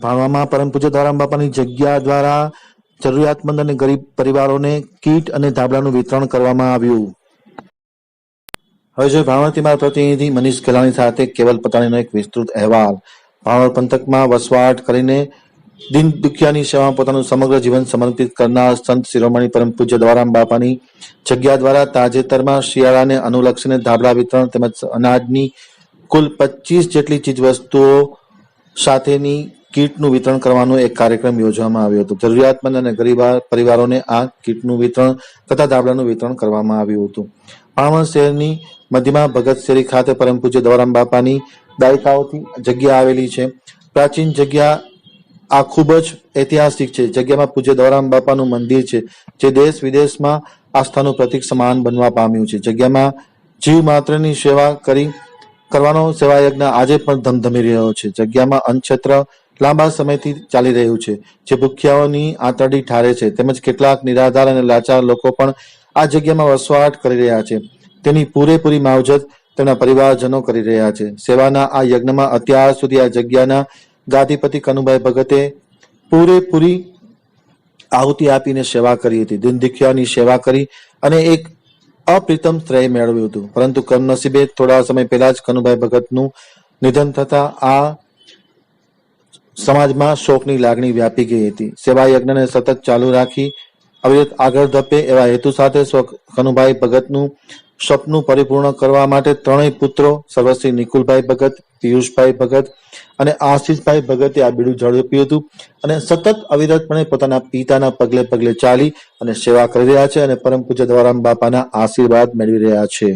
ભાણવામાં પરમ પૂજ્ય દ્વારામ બાપાની જગ્યા દ્વારા જરૂરિયાતમંદ અને ગરીબ પરિવારોને કીટ અને ધાબળાનું વિતરણ કરવામાં આવ્યું. હવે જોઈએ ભાવનગરથી મારા પ્રતિનિધિ મનીષ ગેલાણી સાથે કેવલ પતાણીનો એક વિસ્તૃત અહેવાલ. ભાવનગર પંથકમાં વસવાટ કરીને દિન દુખિયાની સેવામાં પોતાનું સમગ્ર જીવન સમર્પિત કરનાર સંત શિરોમણી પરમ પૂજ્ય દ્વારામ બાપાની જગ્યા દ્વારા તાજેતરમાં શિયાળાને અનુલક્ષીને ધાબળા વિતરણ તેમજ અનાજની કુલ પચીસ જેટલી ચીજવસ્તુઓ સાથેની કીટનું વિતરણ કરવાનો એક કાર્યક્રમ યોજવામાં આવ્યો હતો. જરૂરિયાતમંદ અને ગરીબ પરિવારોને આ કીટનું વિતરણ તથા દાબડાનું વિતરણ કરવામાં આવ્યું હતું. પાણવણ શહેરની મધ્યમાં ભગત શેરી ખાતે પરમ પૂજ્ય દવારામ બાપાની દાયકાઓથી જગ્યા આવેલી છે. પ્રાચીન જગ્યા આ ખૂબ જ ઐતિહાસિક છે. જગ્યામાં પૂજ્ય દવારામ બાપાનું મંદિર છે, જે દેશ વિદેશમાં આસ્થાનું પ્રતીક સમાન બનવા પામ્યું છે. જગ્યામાં જીવ માત્રની સેવા કરી, કરવાનો સેવાયજ્ઞ આજે પણ ધમધમી રહ્યો છે. જગ્યામાં અન્નક્ષેત્ર લાંબા સમયથી ચાલી રહ્યું છે. જે ભૂખ્યાઓની આંતરડી ઠારે છે. તેમજ કેટલાક નિરાધાર અને લાચાર લોકો પણ આ જગ્યામાં વસવાટ કરી રહ્યા છે. તેની પૂરેપૂરી માવજત તેમના પરિવારજનો કરી રહ્યા છે. સેવાના આ યજ્ઞમાં અત્યાર સુધી આ જગ્યાના ગાદીપતિ કનુભાઈ ભગતે પૂરેપૂરી આહુતિ આપીને સેવા કરી હતી. દિન દીખિયાની સેવા કરી અને એક અપ્રિતમ શ્રેય મેળવ્યું હતું. પરંતુ કમનસીબે થોડા સમય પહેલા જ કનુભાઈ ભગતનું નિધન થતા આ સમાજમાં શોકની લાગણી વ્યાપી ગઈ હતી. સેવા યજ્ઞને સતત ચાલુ રાખી અવિરત આગળ ધપે એવા હેતુ સાથે કનુભાઈ ભગતનું સપનું પરિપૂર્ણ કરવા માટે ત્રણેય પુત્રો, સર્વશ્રી નિકુલભાઈ ભગત, પિયુષભાઈ ભગત અને આશીષભાઈ ભગતે આ બીડું ઝડપ્યું હતું અને સતત અવિરતપણે પોતાના પિતાના પગલે પગલે ચાલી અને સેવા કરી રહ્યા છે અને પરમ પૂજ્ય દ્વારામ બાપાના આશીર્વાદ મેળવી રહ્યા છે.